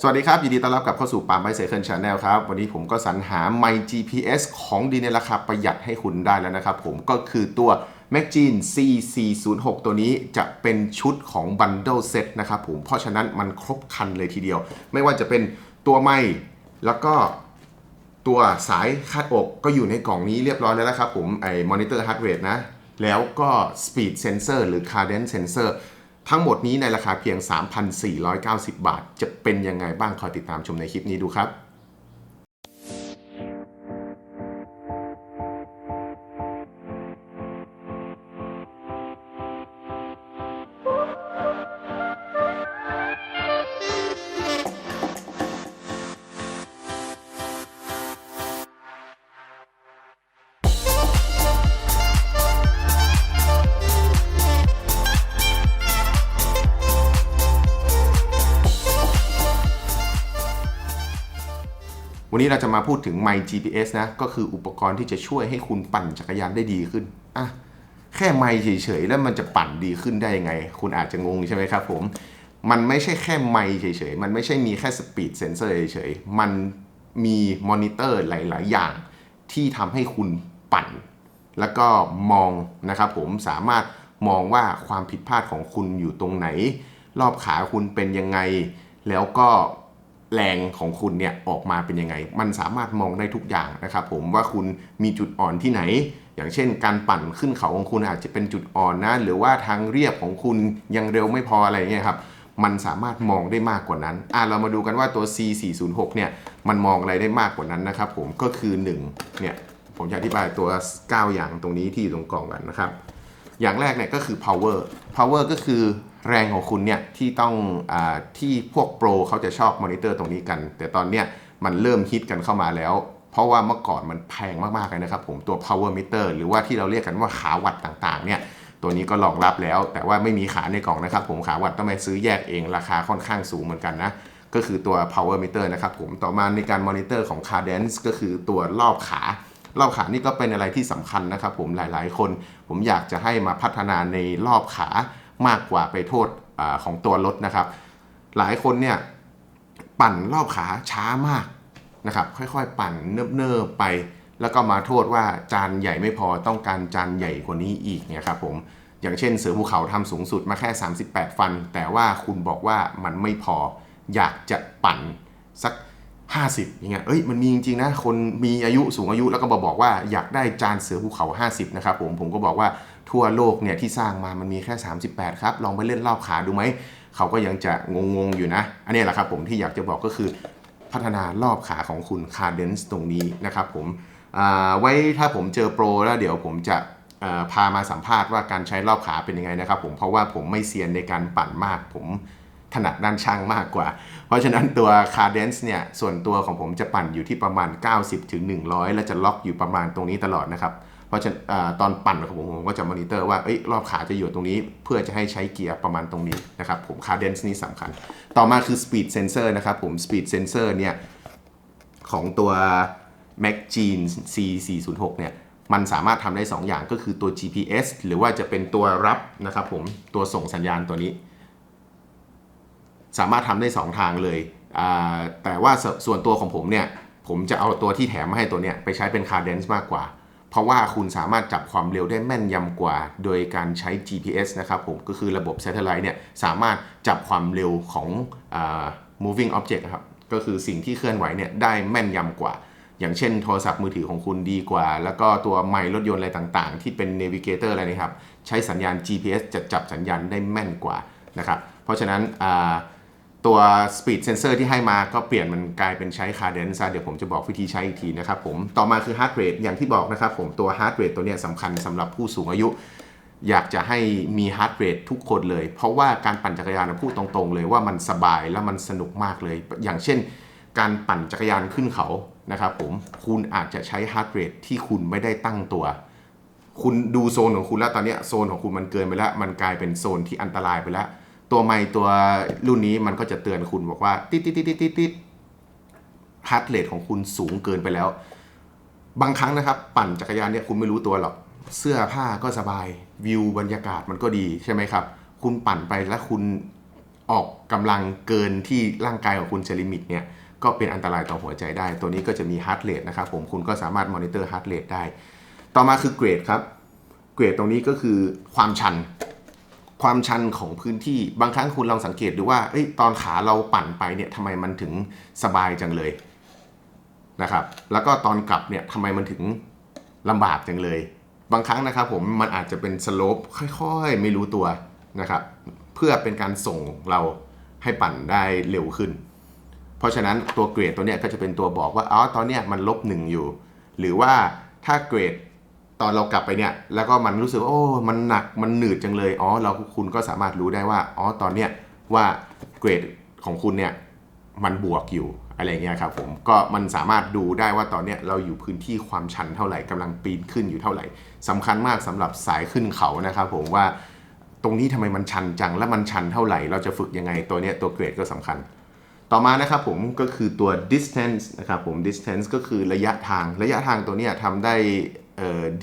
สวัสดีครับ ยินดีต้อนรับกลับเข้าสู่ปาล์มไบเซเคิลชาแนลครับ วันนี้ผมก็สรรหาไมค์ GPS ของดีในราคาประหยัดให้คุณได้แล้วนะครับผมก็คือตัว m a g i n C406 ตัวนี้จะเป็นชุดของ Bundle Set นะครับผมเพราะฉะนั้นมันครบคันเลยทีเดียว ไม่ว่าจะเป็นตัวไมค์แล้วก็ตัวสายคาดอกก็อยู่ในกล่องนี้เรียบร้อยแล้วนะครับผมไอ้มอนิเตอร์ฮาร์ดเรทนะ แล้วก็ Speed Sensor หรือ Cadence Sensor ทั้งหมดนี้ในราคาเพียง 3,490 บาท จะเป็นยังไงบ้างคอยติดตามชมในคลิปนี้ดูครับ วันนี้เราจะมาพูดถึง My GPS นะ ก็คืออุปกรณ์ที่จะช่วยให้คุณปั่นจักรยานได้ดีขึ้นอะแค่ไมค์เฉยๆ แล้วมันจะปั่นดีขึ้นได้ยังไง คุณอาจจะงงใช่ไหมครับผม มันไม่ใช่แค่ไมค์เฉยๆ มันไม่ใช่มีแค่สปีดเซนเซอร์เฉยๆ มันมีมอนิเตอร์หลาย ๆ อย่างที่ทำให้คุณปั่น แล้วก็มองนะครับผมสามารถมองว่าความผิดพลาดของคุณอยู่ตรงไหน รอบขาคุณเป็นยังไง แล้วก็ แรงของคุณเนี่ยออกมาเป็นยังไง มันสามารถมองได้ทุกอย่างนะครับผมว่าคุณมีจุดอ่อนที่ไหน อย่างเช่น การปั่นขึ้นเขาของคุณอาจจะเป็นจุดอ่อนนะ หรือว่าทางเรียบของคุณยังเร็วไม่พออะไรเงี้ยครับมันสามารถมองได้มากกว่านั้น อะเรามาดูกันว่าตัว C406 เนี่ย มันมองอะไรได้มากกว่านั้นนะครับผม ก็คือ 1 เนี่ย ผมจะอธิบายตัว 9 อย่างตรงนี้ที่อยู่ตรงกล่องกันนะครับ อย่างแรกเนี่ยก็คือ power power ก็คือแรงของคุณเนี่ยที่ต้องอที่พวกโปรเขาจะชอบมอนิเตอร์ตรงนี้กัน แต่ตอนเนี้ยมันเริ่มฮิตกันเข้ามาแล้ว เพราะว่าเมื่อก่อนมันแพงมากๆเลยนะครับผมตัว power meter หรือว่าที่เราเรียกกันว่าขาวัดต่างๆเนี่ยตัวนี้ก็รองรับแล้ว แต่ว่าไม่มีขาในกล่องนะครับผมขาวัดต้องไปซื้อแยกเองราคาค่อนข้างสูงเหมือนกันนะก็คือตัว power meter นะครับผมต่อมาในการมอนิเตอร์ของ cadence ก็คือตัวรอบขา รอบขานี่ก็เป็นอะไรที่สำคัญนะครับ ผมหลาย ๆ คน ผมอยากจะให้มาพัฒนาในรอบขามากกว่าไปโทษอของตัวรถนะครับ หลายคนเนี่ยปั่นรอบขาช้ามากนะครับ ค่อยๆ ปั่นเนิบๆไป แล้วก็มาโทษว่าจานใหญ่ไม่พอต้องการจานใหญ่กว่านี้อีกเนี่ยครับผมอย่างเช่นเสือภูเขาทำสูงสุดมาแค่ 38 ฟัน แต่ว่าคุณบอกว่ามันไม่พออยากจะปั่นสัก 50อย่างเงี้ยเอ้ยมันมีจริงๆนะคนมีอายุสูงอายุแล้วก็บอกบอกว่าอยากได้จานเสือภูเขา 50นะครับผมผมก็บอกว่าทั่วโลกเนี่ยที่สร้างมามันมีแค่ 38 ครับ ลองไปเล่นรอบขาดูไหม เขาก็ยังจะงงๆอยู่นะ อันนี้แหละครับผมที่อยากจะบอกก็คือพัฒนารอบขาของคุณคาเดนซ์ตรงนี้นะครับผมไว้ถ้าผมเจอโปรแล้วเดี๋ยวผมจะพามาสัมภาษณ์ว่าการใช้รอบขาเป็นยังไงนะครับผมเพราะว่าผมไม่เซียนในการปั่นมากผม ถนัดด้านช่างมากกว่า เพราะฉะนั้นตัว Cadence เนี่ยส่วนตัวของผมจะปั่นอยู่ที่ประมาณ90ถึง100 และจะล็อกอยู่ประมาณตรงนี้ตลอดนะครับ เพราะฉะนั้นตอนปั่นของผมผมก็จะมอนิเตอร์ว่าเอ้ยรอบขาจะอยู่ตรงนี้ เพื่อจะให้ใช้เกียร์ประมาณตรงนี้นะครับผม Cadence นี่สำคัญ ต่อมาคือ Speed Sensor นะครับผม Speed Sensor เนี่ยของตัว m a g g e n C406 เนี่ยมันสามารถทำได้ 2 อย่างก็คือตัว GPS หรือว่าจะเป็นตัวรับนะครับผมตัวส่งสัญญาณตัวนี้ สามารถทำได้ 2 ทางเลย แต่ว่าสส่วนตัวของผมเนี่ย ผมจะเอาตัวที่แถมมาให้ตัวเนี้ยไปใช้เป็น Cadence มากกว่า เพราะว่าคุณสามารถจับความเร็วได้แม่นยำกว่า โดยการใช้ GPS นะครับผม ก็คือระบบ Satellite เนี่ยสามารถจับความเร็วของอ moving object ครับ ก็คือสิ่งที่เคลื่อนไหวเนี่ยได้แม่นยำกว่า อย่างเช่นโทรศัพท์มือถือของคุณดีกว่า แล้วก็ตัวไมล์รถยนต์อะไรต่างๆ ที่เป็น Navigator อะไรนะครับ ใช้สัญญาณ GPS จะจับสัญญาณได้แม่นกว่านะครับ เพราะฉะนั้นอ่า ตัว Speed Sensor ที่ให้มาก็เปลี่ยนมันกลายเป็นใช้ Cadence เดี๋ยวผมจะบอกวิธีใช้อีกทีนะครับผม ต่อมาคือ Heart Rate อย่างที่บอกนะครับผมตัว Heart Rate ตัวเนี้ยสำคัญสำหรับผู้สูงอายุ อยากจะให้มี Heart Rate ทุกคนเลย เพราะว่าการปั่นจักรยานนะพูดตรงๆ เลยว่ามันสบายและมันสนุกมากเลย อย่างเช่น การปั่นจักรยานขึ้นเขานะครับผมคุณอาจจะใช้ Heart Rate ที่คุณไม่ได้ตั้งตัวคุณดูโซนของคุณแล้วตอนนี้โซนของคุณมันเกินไปแล้ว มันกลายเป็นโซนที่อันตรายไปแล้ว ตัวไมค์ตัวรุ่นนี้มันก็จะเตือนคุณบอกว่าติดติดติดติดติดติดฮาร์ดเรทของคุณสูงเกินไปแล้ว บางครั้งนะครับ ปั่นจักรยานเนี่ยคุณไม่รู้ตัวหรอก เสื้อผ้าก็สบายวิวบรรยากาศมันก็ดีใช่ไหมครับ คุณปั่นไปแล้วคุณออกกำลังเกินที่ร่างกายของคุณจะลิมิตเนี่ยก็เป็นอันตรายต่อหัวใจได้ ตัวนี้ก็จะมีฮาร์ดเรทนะครับผมคุณก็สามารถมอนิเตอร์ฮาร์ดเรทได้ ต่อมาคือเกรดครับ เกรดตรงนี้ก็คือความชัน ความชันของพื้นที่บางครั้งคุณลองสังเกตดูว่าอตอนขาเราปั่นไปเนี่ยทำไมมันถึงสบายจังเลยนะครับ แล้วก็ตอนกลับเนี่ยทำไมมันถึงลำบากจังเลย บางครั้งนะครับผมมันอาจจะเป็นสโลปค่อยๆ ไม่รู้ตัวนะครับ เพื่อเป็นการส่งเราให้ปั่นได้เร็วขึ้น เพราะฉะนั้นตัวเกรดตัวเนี้ยก็จะเป็นตัวบอกว่าอ๋อตอนเนี้ยมันลบหนึ่งอยู่ หรือว่าถ้าเกรด ตอนเรากลับไปเนี่ย แล้วก็มันรู้สึกว่าโอ้มันหนักมันหนืดจังเลยอ๋อเราคุณก็สามารถรู้ได้ว่าอ๋อตอนเนี้ยว่าเกรดของคุณเนี่ยมันบวกอยู่อะไรเงี้ยครับผมก็มันสามารถดูได้ว่าตอนเนี้ยเราอยู่พื้นที่ความชันเท่าไหร่กำลังปีนขึ้นอยู่เท่าไหร่สำคัญมากสำหรับสายขึ้นเขานะครับผมว่าตรงนี้ทำไมมันชันจังและมันชันเท่าไหร่ เราจะฝึกยังไงตัวเนี้ยตัวเกรดก็สำคัญ ต่อมานะครับผมก็คือตัว distance นะครับผม distance ก็คือระยะทางระยะทางตัวเนี้ยทำได้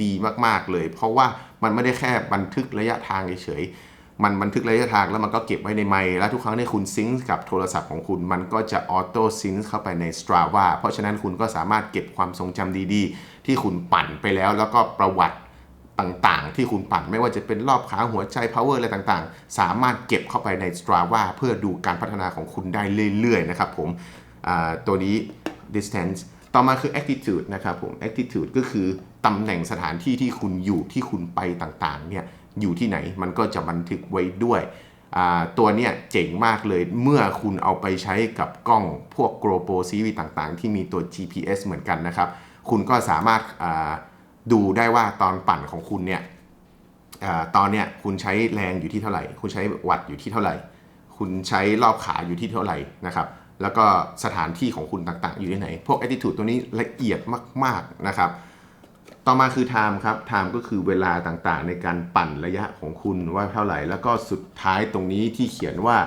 ดีมากๆเลย เพราะว่ามันไม่ได้แค่บันทึกระยะทางเฉยๆมันบันทึกระยะทางแล้วมันก็เก็บไว้ในไมล์แล้วทุกครั้งที่คุณซิงค์กับโทรศัพท์ของคุณ มันก็จะออโต้ซิงค์เข้าไปใน Strava เพราะฉะนั้นคุณก็สามารถเก็บความทรงจำดีๆ ที่คุณปั่นไปแล้วแล้วก็ประวัติต่างๆ ที่คุณปั่นไม่ว่าจะเป็นรอบขาหัวใจ power อะไรต่างๆ สามารถเก็บเข้าไปใน Strava เพื่อดูการพัฒนาของคุณได้เรื่อยๆนะครับผมตัวนี้ distance ต่อมาคือ attitude นะครับผม attitude ก็คือ ตำแหน่งสถานที่ที่คุณอยู่ที่คุณไปต่างๆเนี่ยอยู่ที่ไหนมันก็จะบันทึกไว้ด้วย ตัวเนี้ยเจ๋งมากเลยเมื่อคุณเอาไปใช้กับกล้องพวก GoPro Series ต่างๆ ที่มีตัว GPS เหมือนกันนะครับ คุณก็สามารถดูได้ว่าตอนปั่นของคุณเนี่ยอตอนเนี้ยคุณใช้แรงอยู่ที่เท่าไหร่ คุณใช้วัตต์อยู่ที่เท่าไหร่ คุณใช้รอบขาอยู่ที่เท่าไหร่นะครับ แล้วก็สถานที่ของคุณต่างๆ อยู่ที่ไหน พวก attitude ตัวนี้ละเอียดมากๆนะครับ ต่อมาคือ time ครับ time ก็คือเวลาต่างๆ ในการปั่นระยะของคุณว่าเท่าไหร่ แล้วก็สุดท้ายตรงนี้ที่เขียนว่า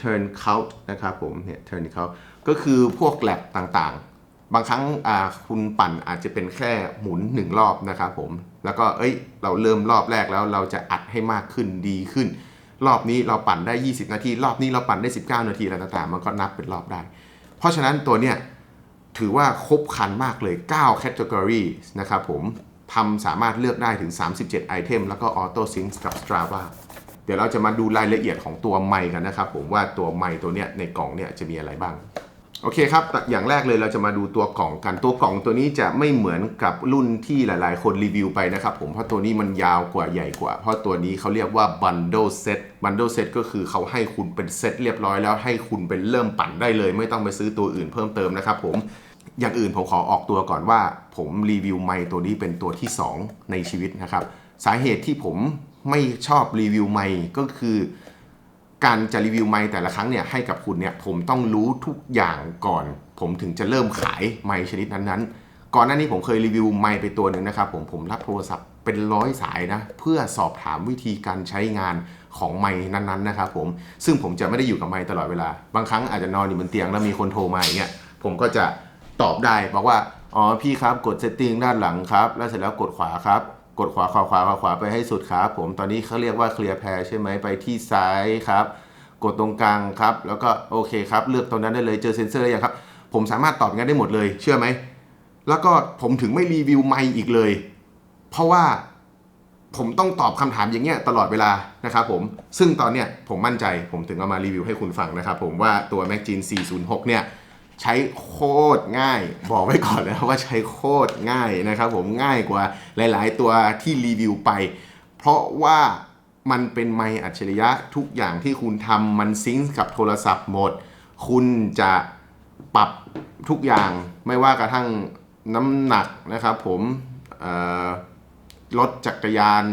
turn count นะครับผมเนี่ย turn count ก็คือพวกแลบต่างๆ บางครั้งคุณปั่นอาจจะเป็นแค่หมุน 1 รอบนะครับผม แล้วก็เอ้ยเราเริ่มรอบแรกแล้วเราจะอัดให้มากขึ้นดีขึ้น รอบนี้เราปั่นได้ 20 นาที รอบนี้เราปั่นได้ 19 นาทีอะไรต่างๆ มันก็นับเป็นรอบได้ เพราะฉะนั้นตัวเนี้ย ถือว่าครบคันมากเลย 9 category นะครับผมทำสามารถเลือกได้ถึง 37 ไอเทม แล้วก็ Auto Sync กับ Strava เดี๋ยวเราจะมาดูรายละเอียดของตัวไมค์กันนะครับผมว่าตัวไมค์ตัวเนี้ยในกล่องเนี้ยจะมีอะไรบ้าง โอเคครับ อย่างแรกเลยเราจะมาดูตัวกล่องกัน ตัวกล่องตัวนี้จะไม่เหมือนกับรุ่นที่หลายๆ คนรีวิวไปนะครับผม เพราะตัวนี้มันยาวกว่าใหญ่กว่า เพราะตัวนี้เขาเรียกว่า bundle set bundle set ก็คือเขาให้คุณเป็นเซตเรียบร้อยแล้วให้คุณเป็นเริ่มปั่นได้เลย ไม่ต้องไปซื้อตัวอื่นเพิ่มเติมนะครับผม อย่างอื่นผมขอออกตัวก่อนว่า ผมรีวิวไมค์ตัวนี้เป็นตัวที่ 2 ในชีวิตนะครับ สาเหตุที่ผมไม่ชอบรีวิวไมค์ก็คือ การจะรีวิวไมค์แต่ละครั้งเนี่ยให้กับคุณเนี่ยผมต้องรู้ทุกอย่างก่อน ผมถึงจะเริ่มขายไมค์ชนิดนั้นๆ ก่อนหน้านี้ผมเคยรีวิวไมค์ไปตัวหนึ่งนะครับผมผมรับโทรศัพท์เป็นร้อยสายนะเพื่อสอบถามวิธีการใช้งานของไมค์นั้นๆนะครับผมซึ่งผมจะไม่ได้อยู่กับไมค์ตลอดเวลา บางครั้งอาจจะนอนอยู่บนเตียงแล้วมีคนโทรมาอย่างเงี้ยผมก็จะตอบได้บอกว่าอ๋อพี่ครับกดเซตติ้งด้านหลังครับ แล้วเสร็จแล้วกดขวาครับ กดขวาขวาขวาขวาขวาไปให้สุดครับ ผมตอนนี้เขาเรียกว่าเคลียร์แพรใช่ไหมไปที่ซ้ายครับ กดตรงกลางครับ แล้วก็โอเคครับเลือกตรงนั้นได้เลยเจอเซ็นเซอร์หรือยังครับ ผมสามารถตอบงั้นได้หมดเลย เชื่อไหมแล้วก็ผมถึงไม่รีวิวไม่อีกเลย เพราะว่าผมต้องตอบคำถามอย่างเงี้ยตลอดเวลานะครับผม ซึ่งตอนเนี้ยผมมั่นใจผมถึงเอามารีวิวให้คุณฟังนะครับผมว่าตัว m a g จีน406 เนี่ย ใช้โคตรง่าย บอกไว้ก่อนเลยนะว่าใช้โคตรง่ายนะครับผมง่ายกว่าหลาย ๆ ตัวที่รีวิวไป เพราะว่ามันเป็นไมอัจฉริยะทุกอย่างที่คุณทำมันซิงค์กับโทรศัพท์หมด คุณจะปรับทุกอย่างไม่ว่ากระทั่งน้ำหนักนะครับผมรถจักรยาน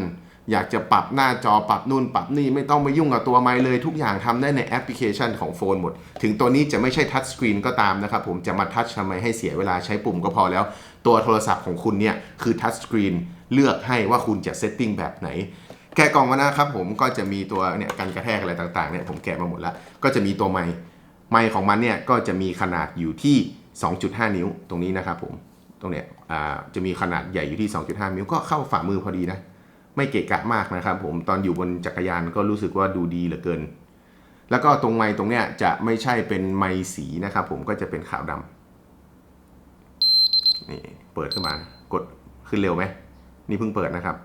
อยากจะปรับหน้าจอปรับนู่นปรับนี่ไม่ต้องไปยุ่งกับตัวไมค์เลยทุกอย่างทำได้ในแอปพลิเคชันของโฟนหมด ถึงตัวนี้จะไม่ใช่ทัชสกรีนก็ตามนะครับผมจะมาทัชทำไมให้เสียเวลาใช้ปุ่มก็พอแล้ว ตัวโทรศัพท์ของคุณเนี่ยคือทัชสกรีนเลือกให้ว่าคุณจะเซตติ้งแบบไหนแกะกล่องมานะครับผมก็จะมีตัวเนี่ยกันกระแทกอะไรต่างๆเนี่ยผมแกะมาหมดแล้ว ก็จะมีตัวไมค์ไมค์ของมันเนี่ยก็จะมีขนาดอยู่ที่ 2.5 นิ้วตรงนี้นะครับผมตรงเนี้ยจะมีขนาดใหญ่อยู่ที่ 2.5 นิ้วก็เข้าฝ่ามือพอดีนะ ไม่เกะกะมากนะครับ ผมตอนอยู่บนจักรยานก็รู้สึกว่าดูดีเหลือเกิน แล้วก็ตรงไมค์ตรงเนี้ยจะไม่ใช่เป็นไมค์สีนะครับ ผมก็จะเป็นขาวดำนี่เปิดขึ้นมากดขึ้นเร็วไหมนี่เพิ่งเปิดนะครับ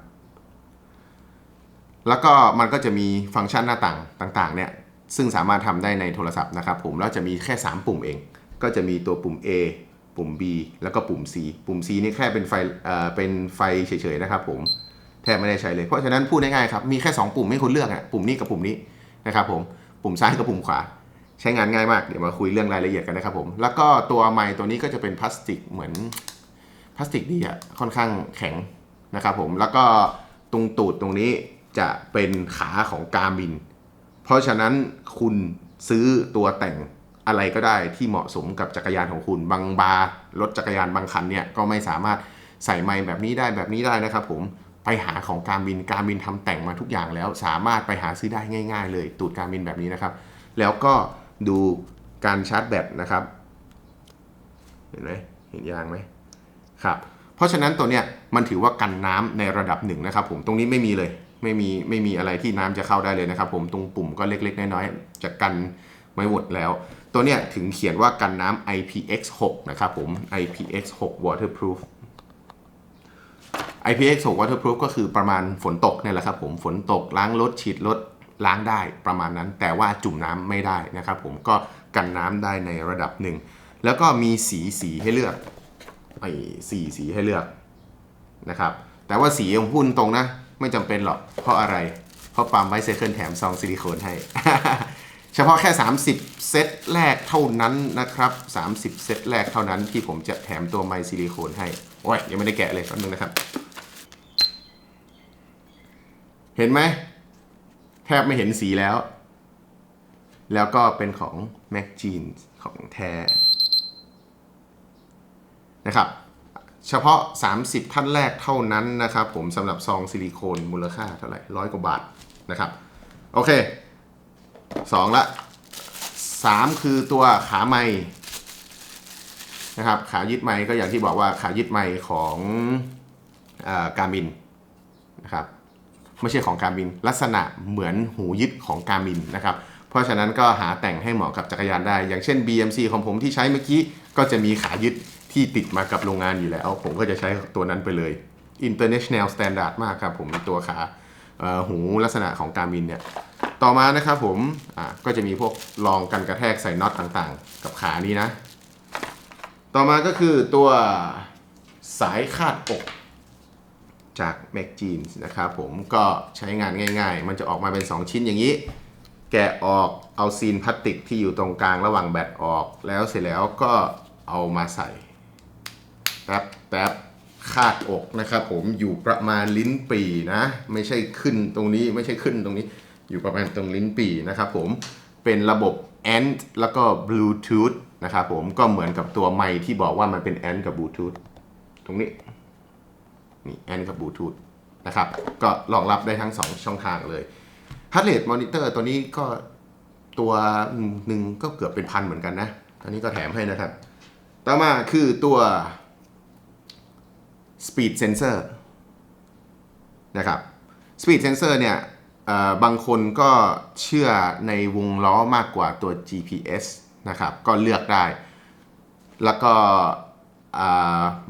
แล้วก็มันก็จะมีฟังก์ชันหน้าต่างต่างๆ เนี่ยซึ่งสามารถทำได้ในโทรศัพท์นะครับ ผมแล้วจะมีแค่ 3 ปุ่มเอง ก็จะมีตัวปุ่ม A ปุ่ม B แล้วก็ปุ่ม C ปุ่ม C นี่แค่เป็นไฟเอ่อเป็นไฟเฉยๆนะครับผม แทบไม่ได้ใช้เลย เพราะฉะนั้นพูดง่ายๆครับ มีแค่ 2 ปุ่มให้คุณเลือกอะปุ่มนี้กับปุ่มนี้นะครับผม ปุ่มซ้ายกับปุ่มขวา ใช้งานง่ายมาก เดี๋ยวมาคุยเรื่องรายละเอียดกันนะครับผม แล้วก็ตัวไมค์ตัวนี้ก็จะเป็นพลาสติกเหมือนพลาสติกดีอะค่อนข้างแข็งนะครับผม แล้วก็ตรงตูดตรงนี้จะเป็นขาของการบิน เพราะฉะนั้นคุณซื้อตัวแต่งอะไรก็ได้ที่เหมาะสมกับจักรยานของคุณ บางบารถจักรยานบางคันเนี่ยก็ไม่สามารถใส่ไมค์แบบนี้ได้แบบนี้ได้นะครับผม ไปหาของการบินการบินทำแต่งมาทุกอย่างแล้ว สามารถไปหาซื้อได้ง่าย ๆ เลยตูดการบินแบบนี้นะครับ แล้วก็ดูการชาร์จแบตนะครับ เห็นไหมเห็นยางไหมครับ เพราะฉะนั้นตัวเนี้ยมันถือว่ากันน้ำในระดับหนึ่งนะครับ ผมตรงนี้ไม่มีเลย ไม่มีไม่มีอะไรที่น้ำจะเข้าได้เลยนะครับ ผมตรงปุ่มก็เล็ก ๆ น้อยๆจะกันไม่หมดแล้ว ตัวเนี้ยถึงเขียนว่ากันน้ำ IPX6 นะครับผม IPX6 waterproof IPX6 waterproof ก็คือประมาณฝนตกเนี่ยแหละครับผมฝนตกล้างรถฉีดรถล้างได้ประมาณนั้น แต่ว่าจุ่มน้ำไม่ได้นะครับผมก็กันน้ำได้ในระดับหนึ่ง แล้วก็มีสีสีให้เลือกไอ้สีสีให้เลือกนะครับแต่ว่าสีของพุ่นตรงนะ ไม่จำเป็นหรอก เพราะอะไร เพราะปั๊มไวเซเคิลแถมซองซิลิโคนให้ เฉพาะแค่ 30 เซตแรกเท่านั้นนะครับ 30 เซตแรกเท่านั้นที่ผมจะแถมตัวไมซิลิโคนให้ โอ้ยยังไม่ได้แกะเลยแป๊บนึงนะครับ เห็นไหม แทบไม่เห็นสีแล้ว แล้วก็เป็นของ Mac Jeans ของแท้นะครับ เฉพาะ 30 ท่านแรกเท่านั้นนะครับ ผมสำหรับซองซิลิโคนมูลค่าเท่าไหร่ร้อยกว่าบาทนะครับ โอเค 2 ละ 3 คือตัวขาไม้นะครับขายึดไม้ก็อย่างที่บอกว่าขายึดไม้ของการบินนะครับ ไม่ใช่ของการบิน ลักษณะเหมือนหูยึดของการบินนะครับเพราะฉะนั้นก็หาแต่งให้เหมาะกับจักรยานได้ อย่างเช่น BMC ของผมที่ใช้เมื่อกี้ก็จะมีขายึดที่ติดมากับโรงงานอยู่แล้ว ผมก็จะใช้ตัวนั้นไปเลย International Standard มากครับผมตัวขาหูลักษณะของการบินเนี่ยต่อมานะครับผมก็จะมีพวกรองกันกระแทกใส่น็อตต่างๆ กับขานี้นะ ต่อมาก็คือตัวสายคาดอก จาก Mac Jeans นะครับผมก็ใช้งานง่ายๆ มันจะออกมาเป็น 2 ชิ้นอย่างนี้ แกะออกเอาซีนพลาสติกที่อยู่ตรงกลางระหว่างแบตออก แล้วเสร็จแล้วก็เอามาใส่แป๊บแป๊บคาดอกนะครับผมอยู่ประมาณลิ้นปีนะ ไม่ใช่ขึ้นตรงนี้ไม่ใช่ขึ้นตรงนี้ อยู่ประมาณตรงลิ้นปีนะครับผมเป็นระบบ ANT แล้วก็ Bluetooth นะครับผมก็เหมือนกับตัวไมค์ที่บอกว่ามันเป็น ANT กับ Bluetooth ตรงนี้ นี่แอนกับบลูทูธนะครับ ก็รองรับได้ทั้ง 2 ช่องทางเลย Heart Rate Monitor ตัวนี้ก็ตัวหนึ่งก็เกือบเป็นพันเหมือนกันนะอันนี้ก็แถมให้นะครับ ต่อมาคือตัว Speed Sensor นะครับ Speed Sensor เนี่ยบางคนก็เชื่อในวงล้อมากกว่าตัว GPS นะครับ ก็เลือกได้ แล้วก็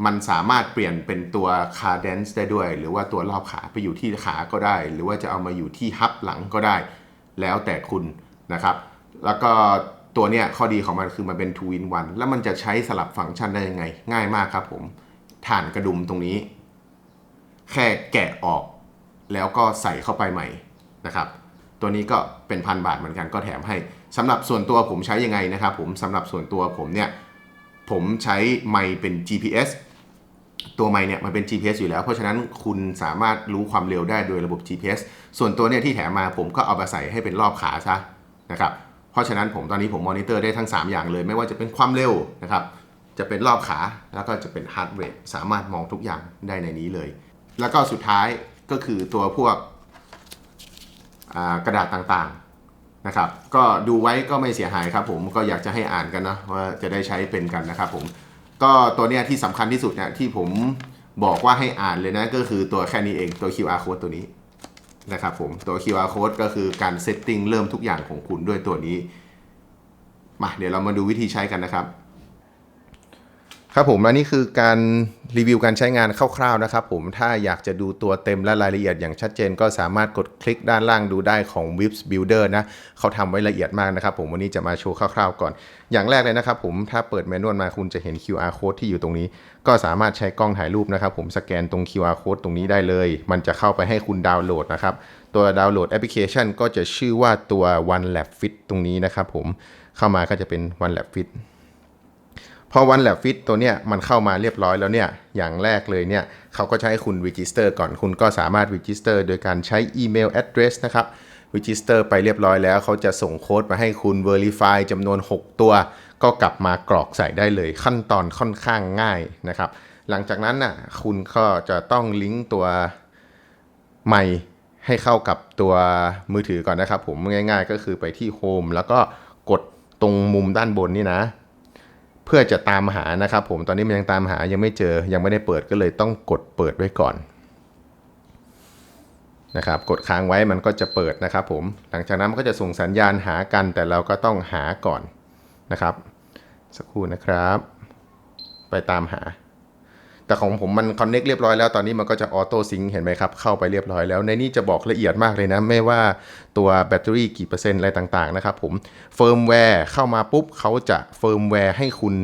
มันสามารถเปลี่ยนเป็นตัว cadence ได้ด้วย หรือว่าตัวรอบขาไปอยู่ที่ขาก็ได้ หรือว่าจะเอามาอยู่ที่ฮับหลังก็ได้ แล้วแต่คุณนะครับ แล้วก็ตัวเนี้ยข้อดีของมันคือมันเป็น two in one แล้วมันจะใช้สลับฟังก์ชันได้ยังไง ง่ายมากครับผมฐานกระดุมตรงนี้ แค่แกะออกแล้วก็ใส่เข้าไปใหม่นะครับ ตัวนี้ก็เป็นพันบาทเหมือนกันก็แถมให้สำหรับส่วนตัวผมใช้ยังไงนะครับ ผมสำหรับส่วนตัวผมเนี่ย ผมใช้ไมค์เป็น GPS ตัวไมค์เนี่ยมันเป็น GPS อยู่แล้ว เพราะฉะนั้นคุณสามารถรู้ความเร็วได้โดยระบบ GPS ส่วนตัวเนี่ยที่แถมมาผมก็เอามาใส่ให้เป็นรอบขาซะนะครับเพราะฉะนั้นผมตอนนี้ผมมอนิเตอร์ได้ทั้ง 3 อย่างเลย ไม่ว่าจะเป็นความเร็วนะครับจะเป็นรอบขาแล้วก็จะเป็นฮาร์ดเรทสามารถมองทุกอย่างได้ในนี้เลย แล้วก็สุดท้ายก็คือตัวพวกกระดาษต่างๆ นะครับก็ดูไว้ก็ไม่เสียหายครับผมก็อยากจะให้อ่านกันนะว่าจะได้ใช้เป็นกันนะครับผมก็ตัวเนี้ยที่สำคัญที่สุดเนี่ยที่ผมบอกว่าให้อ่านเลยนะก็คือตัวแค่นี้เองตัว QR code ตัวนี้นะครับผมตัว QR code ก็คือการเซตติ้งเริ่มทุกอย่างของคุณด้วยตัวนี้มาเดี๋ยวเรามาดูวิธีใช้กันนะครับ ครับผมและนี่คือการรีวิวการใช้งานคร่าวๆนะครับผมถ้าอยากจะดูตัวเต็มและรายละเอียดอย่างชัดเจน ก็สามารถกดคลิกด้านล่างดูได้ของ Wips Builder นะเขาทำไว้ละเอียดมากนะครับผมวันนี้จะมาโชว์คร่าวๆก่อน อย่างแรกเลยนะครับผมถ้าเปิดแมนนวลมาคุณจะเห็น QR code ที่อยู่ตรงนี้ ก็สามารถใช้กล้องถ่ายรูปนะครับผมสแกนตรง QR code ตรงนี้ได้เลย มันจะเข้าไปให้คุณดาวน์โหลดนะครับตัวดาวน์โหลดแอปพลิเคชัน ก็จะชื่อว่าตัว One Lab Fit ตรงนี้นะครับผมเข้ามาก็จะเป็น One Lab Fit พอวันแลบฟิตตัวเนี้ยมันเข้ามาเรียบร้อยแล้วเนี่ยอย่างแรกเลยเนี่ยเขาก็จะให้คุณ register ก่อนคุณก็สามารถ register โดยการใช้อีเมล address นะครับ register ไปเรียบร้อยแล้ว เขาจะส่งโค้ดมาให้คุณ verify จำนวน 6 ตัว ก็กลับมากรอกใส่ได้เลยขั้นตอนค่อนข้างง่ายนะครับ หลังจากนั้นน่ะคุณก็จะต้องลิงก์ตัวไมค์ให้เข้ากับตัวมือถือก่อนนะครับ ผมง่ายๆก็คือไปที่ Home แล้วก็กดตรงมุมด้านบนนี่นะ เพื่อจะตามหานะครับผมตอนนี้มันยังตามหายังไม่เจอยังไม่ได้เปิดก็เลยต้องกดเปิดไว้ก่อนนะครับกดค้างไว้มันก็จะเปิดนะครับผมหลังจากนั้นมันก็จะส่งสัญญาณหากันแต่เราก็ต้องหาก่อนนะครับ สักครู่นะครับ ไปตามหา แต่ของผมมันคอนเน็กเรียบร้อยแล้วตอนนี้มันก็จะออโต้ซิงค์เห็นไหมครับ เข้าไปเรียบร้อยแล้ว ในนี้จะบอกละเอียดมากเลยนะ ไม่ว่าตัวแบตเตอรี่กี่เปอร์เซ็นต์อะไรต่างๆนะครับผมเฟิร์มแวร์เข้ามาปุ๊บเขาจะเฟิร์มแวร์ให้คุณ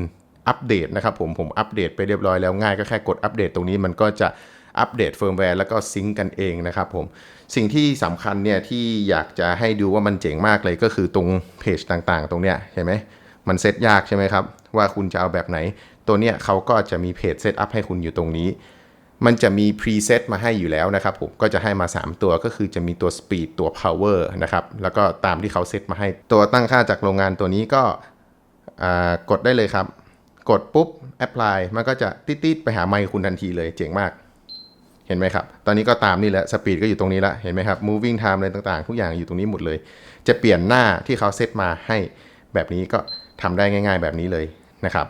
อัปเดตนะครับผมผมอัปเดตไปเรียบร้อยแล้วง่ายก็แค่กดอัปเดตตรงนี้มันก็จะอัปเดตเฟิร์มแวร์แล้วก็ซิงก์กันเองนะครับผมสิ่งที่สำคัญเนี่ยที่อยากจะให้ดูว่ามันเจ๋งมากเลยก็คือตรงเพจต่างๆ ตรงเนี้ยเห็นไหมมันเซตยากใช่ไหมครับ ว่าคุณจะเอาแบบไหน ตัวเนี้ยเขาก็จะมีเพจเซตอัพให้คุณอยู่ตรงนี้ มันจะมีพรีเซตมาให้อยู่แล้วนะครับผมก็จะให้มา 3 ตัวก็คือจะมีตัว Speed ตัว Power นะครับ แล้วก็ตามที่เขาเซตมาให้ ตัวตั้งค่าจากโรงงานตัวนี้ก็กดได้เลยครับ กดปุ๊บ Apply มันก็จะติดๆไปหาไมค์คุณทันทีเลยเจ๋งมากเห็นไหมครับ ตอนนี้ก็ตามนี่แหละ สปีดก็อยู่ตรงนี้ล้วเห็นไหมครับ moving time อะไรต่างๆ ทุกอย่างอยู่ตรงนี้หมดเลย จะเปลี่ยนหน้าที่เขาเซตมาให้แบบนี้ก็ทำได้ง่าย ๆ แบบนี้เลยนะครับ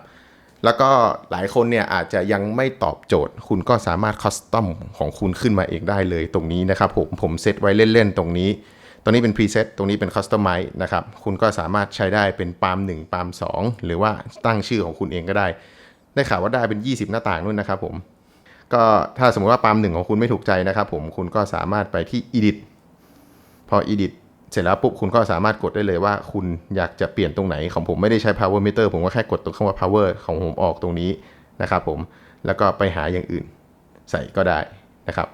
แล้วก็หลายคนเนี่ยอาจจะยังไม่ตอบโจทย์ คุณก็สามารถคัสตอมของคุณขึ้นมาเองได้เลยตรงนี้นะครับผมผมเซตไว้เล่นๆตรงนี้ตรงนี้เป็นพรีเซตตรงนี้เป็นคัสตอมไมซ์นะครับคุณก็สามารถใช้ได้เป็นปาล์ม1ปาล์ม2 หรือว่าตั้งชื่อของคุณเองก็ได้ ได้ข่าวว่าได้เป็น 20 หน้าต่างนู่นนะครับผมก็ถ้าสมมติว่าปาล์มหนึ่งของคุณไม่ถูกใจนะครับผมคุณก็สามารถไปที่ edit พอ edit เสร็จแล้วปุ๊บคุณก็สามารถกดได้เลยว่า คุณอยากจะเปลี่ยนตรงไหนของผมไม่ได้ใช้ power meter ผมก็แค่กดตรงคำว่า power ของผมออกตรงนี้นะครับผมแล้วก็ไปหาอย่างอื่นใส่ก็ได้นะครับ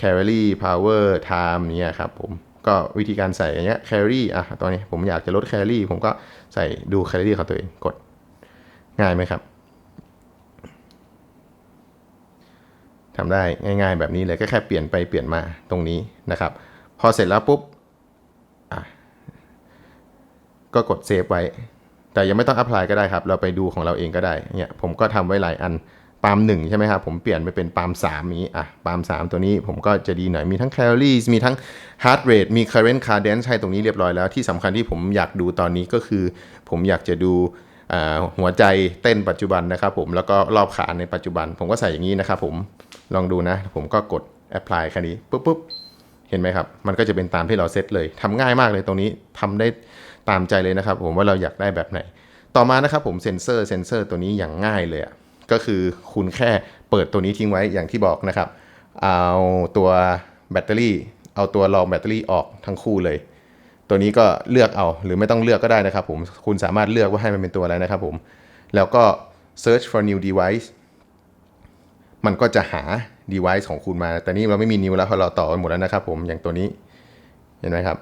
carry power time เนี่ยครับผมก็วิธีการใส่อย่างเงี้ย carry อะตอนนี้ผมอยากจะลด carry ผมก็ใส่ดู carry ของตัวเองกดง่ายไหมครับทำได้ง่าย ๆ แบบนี้เลยก็แค่เปลี่ยนไปเปลี่ยนมาตรงนี้นะครับ พอเสร็จแล้วปุ๊บอะ ก็กดเซฟไว้ แต่ยังไม่ต้องอัพพลายก็ได้ครับ เราไปดูของเราเองก็ได้เนี่ยผมก็ทำไว้หลายอันปาล์มหนึ่งใช่ไหมครับ ผมเปลี่ยนไปเป็นปาล์มสามนี้อะปาล์มสามตัวนี้ผมก็จะดีหน่อย มีทั้งแคลอรี่มีทั้ง heart rate มี current cadence ให้ตรงนี้เรียบร้อยแล้ว ที่สำคัญที่ผมอยากดูตอนนี้ก็คือ ผมอยากจะดูหัวใจเต้นปัจจุบันนะครับผมแล้วก็รอบขาในปัจจุบัน ผมก็ใส่อย่างนี้นะครับผมลองดูนะ ผมก็กด apply แค่นี้ปุ๊บปุ๊บเห็นไหมครับ มันก็จะเป็นตามที่เราเซตเลยทำง่ายมากเลยตรงนี้ทำได้ ตามใจเลยนะครับผมว่าเราอยากได้แบบไหน ต่อมานะครับผมเซนเซอร์เซนเซอร์ตัวนี้อย่างง่ายเลยอะก็คือคุณแค่เปิดตัวนี้ทิ้งไว้อย่างที่บอกนะครับ เอาตัวแบตเตอรี่ เอาตัวรองแบตเตอรี่ออกทั้งคู่เลย ตัวนี้ก็เลือกเอาหรือไม่ต้องเลือกก็ได้นะครับผมคุณสามารถเลือกว่าให้มันเป็นตัวอะไรนะครับผมแล้วก็ search for new device มันก็จะหา device ของคุณมา แต่นี่เราไม่มีนิ้วแล้วเพราะเราต่อหมดแล้วนะครับผม อย่างตัวนี้ เห็นไหมครับ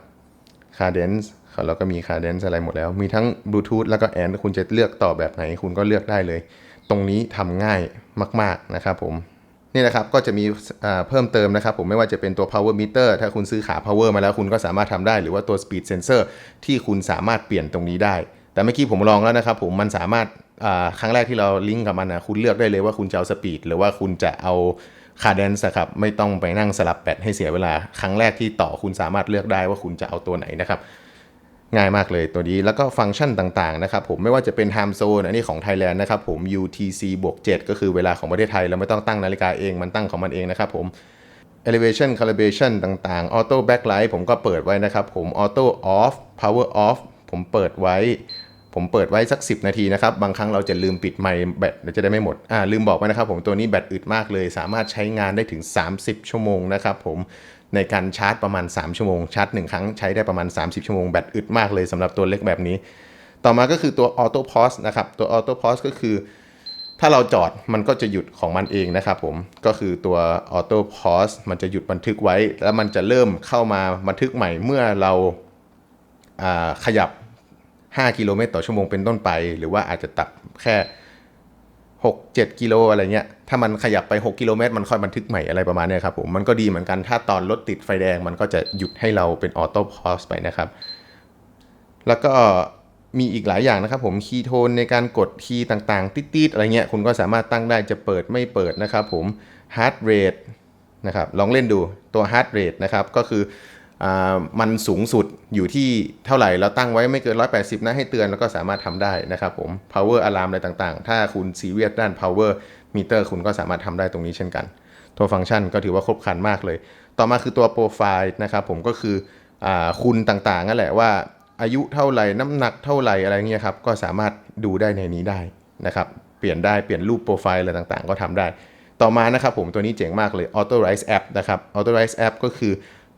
cadence เราก็มี cadence อะไรหมดแล้ว มีทั้ง bluetooth แล้วก็ and คุณจะเลือกต่อแบบไหนคุณก็เลือกได้เลย ตรงนี้ทำง่ายมาก ๆ นะครับผมนี่นะครับก็จะมีเพิ่มเติมนะครับผมไม่ว่าจะเป็นตัว power meter ถ้าคุณซื้อขา power มาแล้วคุณก็สามารถทำได้ หรือว่าตัว speed sensor ที่คุณสามารถเปลี่ยนตรงนี้ได้ แต่เมื่อกี้ผมลองแล้วนะครับผมมันสามารถครั้งแรกที่เราลิงก์กับมันนะคุณเลือกได้เลยว่าคุณจะเอา speed หรือว่าคุณจะเอา cadence อะครับไม่ต้องไปนั่งสลับแบตให้เสียเวลา ครั้งแรกที่ต่อคุณสามารถเลือกได้ว่าคุณจะเอาตัวไหนนะครับ ง่ายมากเลยตัวนี้ แล้วก็ฟังก์ชันต่างๆนะครับผมไม่ว่าจะเป็น time zone อันนี้ของ Thailand นะครับผม UTC บวก7ก็คือเวลาของประเทศไทยเราไม่ต้องตั้งนาฬิกาเองมันตั้งของมันเองนะครับผม elevation calibration ต่างๆ auto backlight ผมก็เปิดไว้นะครับผม auto off power off ผมเปิดไว้ ผมเปิดไว้สัก 10 นาทีนะครับ บางครั้งเราจะลืมปิดไมค์แบตเดี๋ยวจะได้ไม่หมดอ่าลืมบอกไปนะครับผมตัวนี้แบตอึดมากเลย สามารถใช้งานได้ถึง 30 ชั่วโมงนะครับผม ในการชาร์จประมาณ 3 ชั่วโมง ชาร์จ 1 ครั้งใช้ได้ประมาณ 30 ชั่วโมง แบตอึดมากเลยสำหรับตัวเล็กแบบนี้ ต่อมาก็คือตัว auto pause นะครับ ตัว auto pause ก็คือ ถ้าเราจอดมันก็จะหยุดของมันเองนะครับผม ก็คือตัว auto pause มันจะหยุดบันทึกไว้ แล้วมันจะเริ่มเข้ามาบันทึกใหม่เมื่อเราาขยับ 5 กิโลเมตรต่อชั่วโมงเป็นต้นไป หรือว่าอาจจะตัดแค่ 6 7 กิโลอะไรเงี้ย ถ้ามันขยับไป 6 กิโลเมตร มันค่อยบันทึกใหม่อะไรประมาณเนี้ยครับผม มันก็ดีเหมือนกัน ถ้าตอนรถติดไฟแดง มันก็จะหยุดให้เราเป็นออโต้พอสไปนะครับ แล้วก็มีอีกหลายอย่างนะครับผม คีย์โทนในการกดคีย์ต่างๆ ติดๆอะไรเงี้ย คุณก็สามารถตั้งได้จะเปิดไม่เปิดนะครับผม heart rate นะครับ ลองเล่นดูตัว heart rate นะครับ ก็คือ มันสูงสุดอยู่ที่เท่าไหร่เราตั้งไว้ไม่เกิน 180 นะให้เตือนแล้วก็สามารถทำได้นะครับผม power alarm อะไรต่างๆ ถ้าคุณซีเรียสด้าน power meter คุณก็สามารถทำได้ตรงนี้เช่นกัน ตัวฟังก์ชันก็ถือว่าครบครันมากเลย ต่อมาคือตัวโปรไฟล์นะครับผมก็คืออคุณต่างๆนั่นแหละว่าอายุเท่าไหร่น้ำหนักเท่าไหร่อะไรเงี้ยครับก็สามารถดูได้ในนี้ได้นะครับเปลี่ยนได้เปลี่ยนรูปโปรไฟล์อะไรต่างๆ ก็ทำได้ ต่อมานะครับผมตัวนี้เจ๋งมากเลย Authorize App นะครับ Authorize App ก็คือ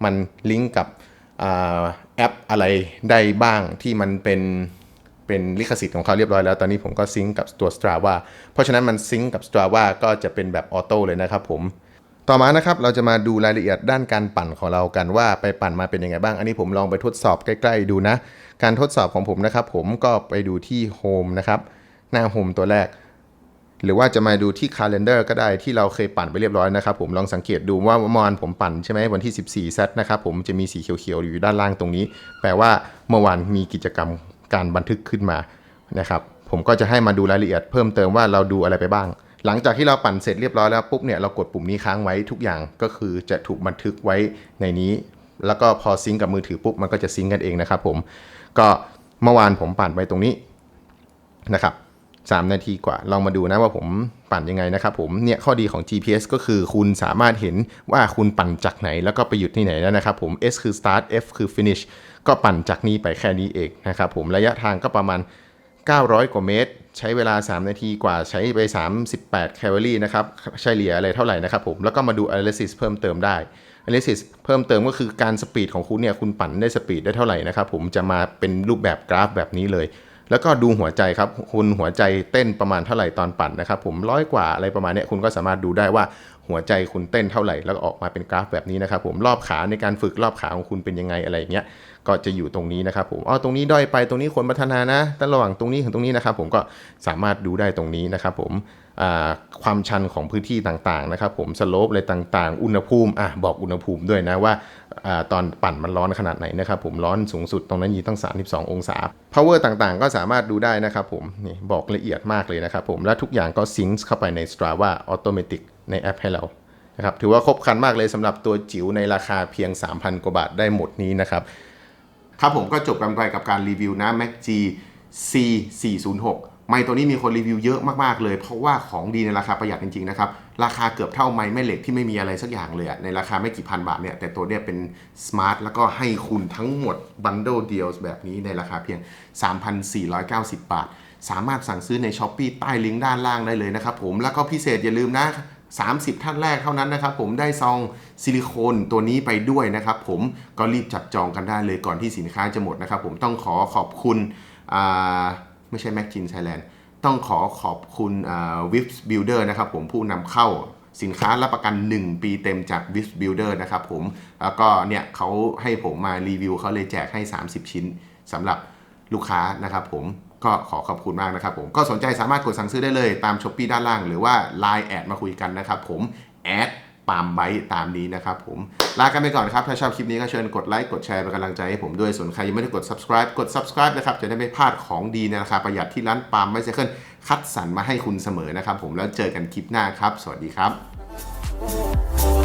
มันลิงก์กับอแอปอะไรได้บ้างที่มันเป็นเป็นลิขสิทธิ์ของเขาเรียบร้อยแล้ว ตอนนี้ผมก็ซิงก์กับตัว Strava เพราะฉะนั้นมันซิงก์กับ Strava ก็จะเป็นแบบออโต้เลยนะครับผม ต่อมานะครับเราจะมาดูรายละเอียดด้านการปั่นของเรากันว่าไปปั่นมาเป็นยังไงบ้าง อันนี้ผมลองไปทดสอบใกล้ๆดูนะ การทดสอบของผมนะครับผมก็ไปดูที่โฮมนะครับ หน้าโฮมตัวแรก หรือว่าจะมาดูที่ calendar ก็ได้ที่เราเคยปั่นไปเรียบร้อยนะครับผมลองสังเกตดูว่าเมื่อวานผมปั่นใช่ไหมวันที่ 14เซตนะครับผมจะมีสีเขียวๆอยู่ด้านล่างตรงนี้ แปลว่าเมื่อวานมีกิจกรรมการบันทึกขึ้นมานะครับผมก็จะให้มาดูรายละเอียดเพิ่มเติมว่าเราดูอะไรไปบ้าง หลังจากที่เราปั่นเสร็จเรียบร้อยแล้วปุ๊บเนี่ยเรากดปุ่มนี้ค้างไว้ทุกอย่างก็คือจะถูกบันทึกไว้ในนี้ แล้วก็พอซิงกับมือถือปุ๊บมันก็จะซิงกันเองนะครับผมก็เมื่อวานผมปั่นไปตรงนี้นะครับ 3 นาทีกว่า ลองมาดูนะว่าผมปั่นยังไงนะครับผม เนี่ยข้อดีของ GPS ก็คือคุณสามารถเห็นว่าคุณปั่นจากไหน แล้วก็ไปหยุดที่ไหนแล้วนะครับผม S คือ start F คือ finish ก็ปั่นจากนี้ไปแค่นี้เองนะครับผม ระยะทางก็ประมาณ 900 กว่าเมตร ใช้เวลา 3 นาทีกว่า ใช้ไป 38 แคลอรี่นะครับเฉลี่ยอะไรเท่าไหร่นะครับผม แล้วก็มาดู analysis เพิ่มเติมได้ analysis เพิ่มเติมก็คือการสปีดของคุณเนี่ย คุณปั่นได้สปีดได้เท่าไหร่นะครับผม จะมาเป็นรูปแบบกราฟแบบนี้เลย แล้วก็ดูหัวใจครับ คุณหัวใจเต้นประมาณเท่าไหร่ตอนปั่นนะครับ ผมร้อยกว่าอะไรประมาณนี้คุณก็สามารถดูได้ว่า หัวใจคุณเต้นเท่าไหร่ แล้วออกมาเป็นกราฟแบบนี้นะครับผมรอบขาในการฝึกรอบขาของคุณเป็นยังไงอะไรอย่างเงี้ยก็จะอยู่ตรงนี้นะครับผมอ๋อตรงนี้ด้อยไปตรงนี้ควรพัฒนานะแต่ระหว่างตรงนี้ถึงตรงนี้นะครับผมก็สามารถดูได้ตรงนี้นะครับผมความชันของพื้นที่ต่างๆนะครับผมสโลปอะไรต่างๆ อุณหภูมิอะบอกอุณหภูมิด้วยนะว่าอตอนปั่นมันร้อนขนาดไหนนะครับผมร้อนสูงสุดตรงนั้นอยู่ตั้ง 32 องศา power ต่างๆ ก็สามารถดูได้นะครับผมนี่บอกละเอียดมากเลยนะครับผมและทุกอย่างก็ซิงค์เข้าไปใน Strava Automatic ในแอปให้เรานะครับถือว่าครบครันมากเลยสำหรับตัวจิ๋วในราคาเพียง 3,000 กว่าบาทได้หมดนี้นะครับ ครับผมก็จบกันไปกับการรีวิวนะ Mac G C 406ไมค์ตัวนี้มีคนรีวิวเยอะมาก ๆ เลย เพราะว่าของดีในราคาประหยัดจริง ๆ นะครับ ราคาเกือบเท่าไม้แม่เหล็กที่ไม่มีอะไรสักอย่างเลยอะในราคาไม่กี่พันบาทเนี่ย แต่ตัวเนี้ยเป็นสมาร์ทแล้วก็ให้คุณทั้งหมดบันเดิลเดียลแบบนี้ในราคาเพียง 3,490 บาท สามารถสั่งซื้อใน s h อ p e e ใต้ลิงก์ด้านล่างได้เลยนะครับผมแล้วก็พิเศษอย่าลืมนะ 30 ท่านแรกเท่านั้นนะครับผมได้ซองซิลิโคนตัวนี้ไปด้วยนะครับผมก็รีบจับจองกันได้เลยก่อนที่สินค้าจะหมดนะครับผมต้องขอขอบคุณไม่ใช่ Mac จินไทยแลนด์ต้องขอขอบคุณวิฟส์บิลดอร์นะครับผมผู้นำเข้าสินค้ารับประกัน 1 ปีเต็มจาก w i f Builder นะครับผม แล้วก็เนี่ยเขาให้ผมมารีวิวเขาเลยแจกให้ 30 ชิ้นสำหรับลูกค้านะครับผม ก็ขอขอบคุณมากนะครับผม ก็สนใจสามารถกดสั่งซื้อได้เลยตามช้อปปีด้านล่าง หรือว่า Line แอดมาคุยกันนะครับผมแอดปามไบตามนี้นะครับผม ลากันไปก่อนครับ ถ้าชอบคลิปนี้ก็เชิญกดไลค์กดแชร์เป็นกำลังใจให้ผมด้วย ส่วนใครยังไม่ได้กด subscribe กด subscribe นะครับ จะได้ไม่พลาดของดีในราคาประหยัดที่ร้านปามไบเซเคิลคัดสรรมาให้คุณเสมอนะครับผมแล้วเจอกันคลิปหน้าครับ สวัสดีครับ